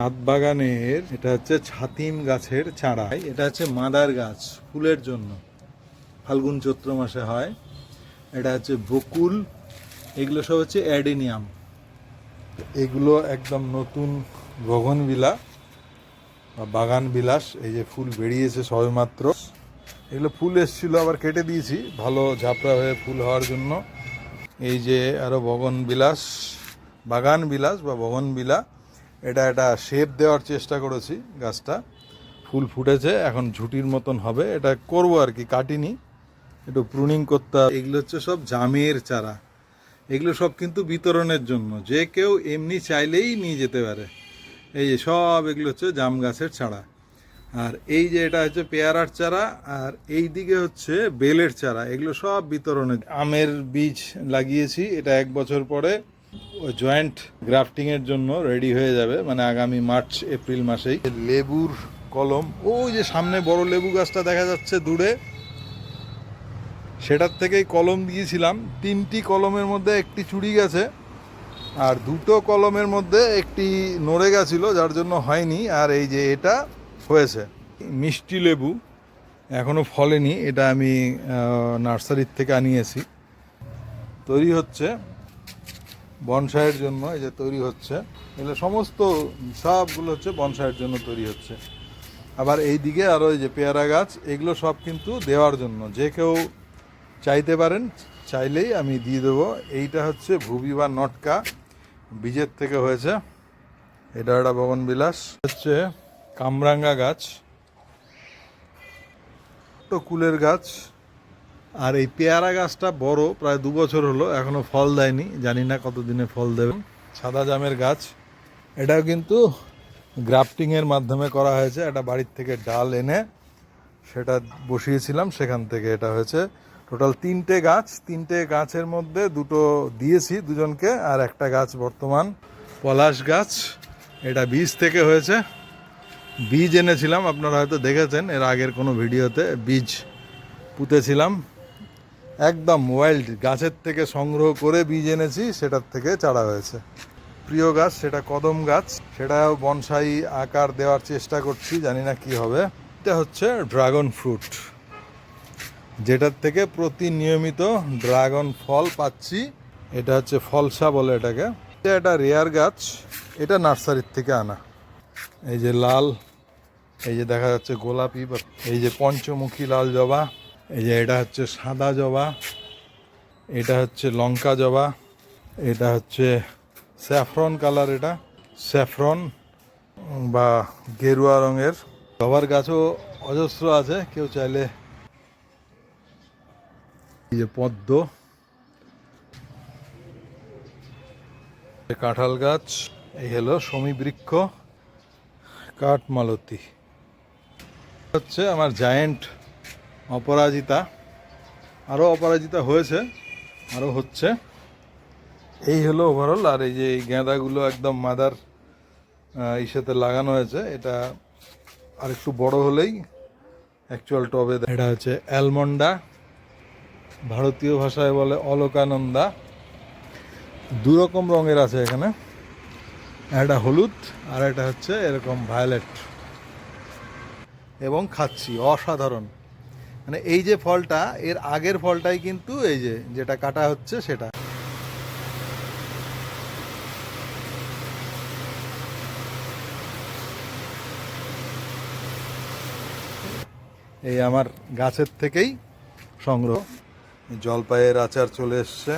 ছাদ বাগানের এটা হচ্ছে ছাতিম গাছের চারা। এটা হচ্ছে মাদার গাছ, ফুলের জন্য। ফাল্গুন চৈত্র মাসে হয়। এটা হচ্ছে বকুল। এগুলো সব হচ্ছে অ্যাডেনিয়াম। এগুলো একদম নতুন গগনবিলা বা বাগান বিলাস এই যে ফুল বেরিয়েছে সবেমাত্র। এগুলো ফুল এসেছিল, আবার কেটে দিয়েছি। ভালো ঝাপড়া হয়ে ফুল হওয়ার জন্য। এই যে আরও বগন বিলাস বাগান বিলাস বা বগন বিলা এটা একটা শেপ দেওয়ার চেষ্টা করেছি গাছটা। ফুল ফুটেছে, এখন ঝুটির মতন হবে। এটা করব আর কি, কাটিনি। একটু প্রুনিং করতে এগুলো হচ্ছে সব জামের চারা। এগুলো সব কিন্তু বিতরণের জন্য। যে কেউ এমনি চাইলেই নিয়ে যেতে পারে। এই যে সব এগুলো হচ্ছে জাম গাছের চারা। আর এই যে এটা হচ্ছে পেয়ারার চারা, আর এই দিকে হচ্ছে বেলের চারা। এগুলো সব বিতরণের আমের বীজ লাগিয়েছি, এটা এক বছর পরে। জয়েন্ট গ্রাফটিং এর জন্য রেডি হয়ে যাবে মানে আগামী মার্চ, এপ্রিল মাসেই। লেবুর কলম, ওই যে সামনে বড় লেবু গাছটা দেখা যাচ্ছে দূরে, সেটার থেকেই কলম দিয়েছিলাম। তিনটি কলমের মধ্যে একটি চুরি গেছে, আর দুটো কলমের মধ্যে একটি নড়ে গেছিল, যার জন্য হয়নি, আর এই যে এটা হয়েছে। মিষ্টি লেবু এখনও ফলেনি, এটা আমি নার্সারির থেকে আনিয়েছি। তৈরি হচ্ছে। বনসাইয়ের জন্য এই যে তৈরি হচ্ছে, এগুলো সমস্ত সবগুলো হচ্ছে বনসাইয়ের জন্য তৈরি হচ্ছে। আবার এই দিকে আরও এই যে পেয়ারা গাছ, এগুলো সব কিন্তু দেওয়ার জন্য। যে কেউ চাইতে পারেন, চাইলেই আমি দিয়ে দেবো। এইটা হচ্ছে ভুবি বা নটকা, বীজের থেকে হয়েছে। এটা একটা বগন বিলাস হচ্ছে কামরাঙ্গা গাছ। কুলের গাছ। আর এই পেয়ারা গাছটা বড়, প্রায় দু বছর হলো, এখনও ফল দেয়নি, জানি না কতদিনে ফল দেবে। সাদা জামের গাছ, এটাও কিন্তু গ্রাফটিংয়ের মাধ্যমে করা হয়েছে, এটা বাড়ির থেকে ডাল এনে সেটা বসিয়েছিলাম, সেখান থেকে এটা হয়েছে। টোটাল তিনটে গাছ, তিনটে গাছের মধ্যে দুটো দিয়েছি দুজনকে, আর একটা গাছ বর্তমান পলাশ গাছ, এটা বীজ থেকে হয়েছে। বীজ এনেছিলাম, আপনারা হয়তো দেখেছেন, এর আগের কোনো ভিডিওতে বীজ পুঁতেছিলাম। একদম ওয়াইল্ড গাছের থেকে সংগ্রহ করে বীজ এনেছি, সেটার থেকে চারা হয়েছে। প্রিয় গাছ, সেটা কদম গাছ, সেটাও বনসাই আকার দেওয়ার চেষ্টা করছি, জানি না কি হবে। এটা হচ্ছে ড্রাগন ফ্রুট যেটার থেকে প্রতিনিয়মিত ড্রাগন ফল পাচ্ছি। এটা হচ্ছে ফলসা বলে এটাকে। এটা একটা রেয়ার গাছ, এটা নার্সারির থেকে আনা। এই যে লাল, এই যে দেখা যাচ্ছে গোলাপি, এই যে পঞ্চমুখী লাল জবা। এই যে এটা হচ্ছে সাদা জবা, এটা হচ্ছে লঙ্কা জবা, এটা হচ্ছে স্যাফরন কালার এটা, স্যাফরন বা গেরুয়া রঙের। জবার গাছও অজস্র আছে, কেউ চাইলে এই যে পদ্ম, কাঁঠাল গাছ, এই হলো সমীবৃক্ষ, কাঠমালতী। হচ্ছে আমার জায়েন্ট অপরাজিতা আরও অপরাজিতা হয়েছে আরও হচ্ছে। এই হলো ওভারঅল আর এই যে এই গেঁদাগুলো একদম মাদার ইসেতে লাগানো হয়েছে, এটা আর একটু বড় হলেই অ্যাকচুয়াল টবে এটা হচ্ছে অ্যালমন্ডা, ভারতীয় ভাষায় বলে অলোকানন্দা। দু রকম রঙের আছে এখানে, একটা হলুদ আর একটা হচ্ছে এরকম ভায়োলেট এবং খাচ্ছি, অসাধারণ। মানে এই যে ফলটা, এর আগের ফলটাই কিন্তু এই যে যেটা কাটা হচ্ছে সেটা। এই আমার গাছের থেকেই সংগ্রহ। জলপাইয়ের আচার চলে এসছে।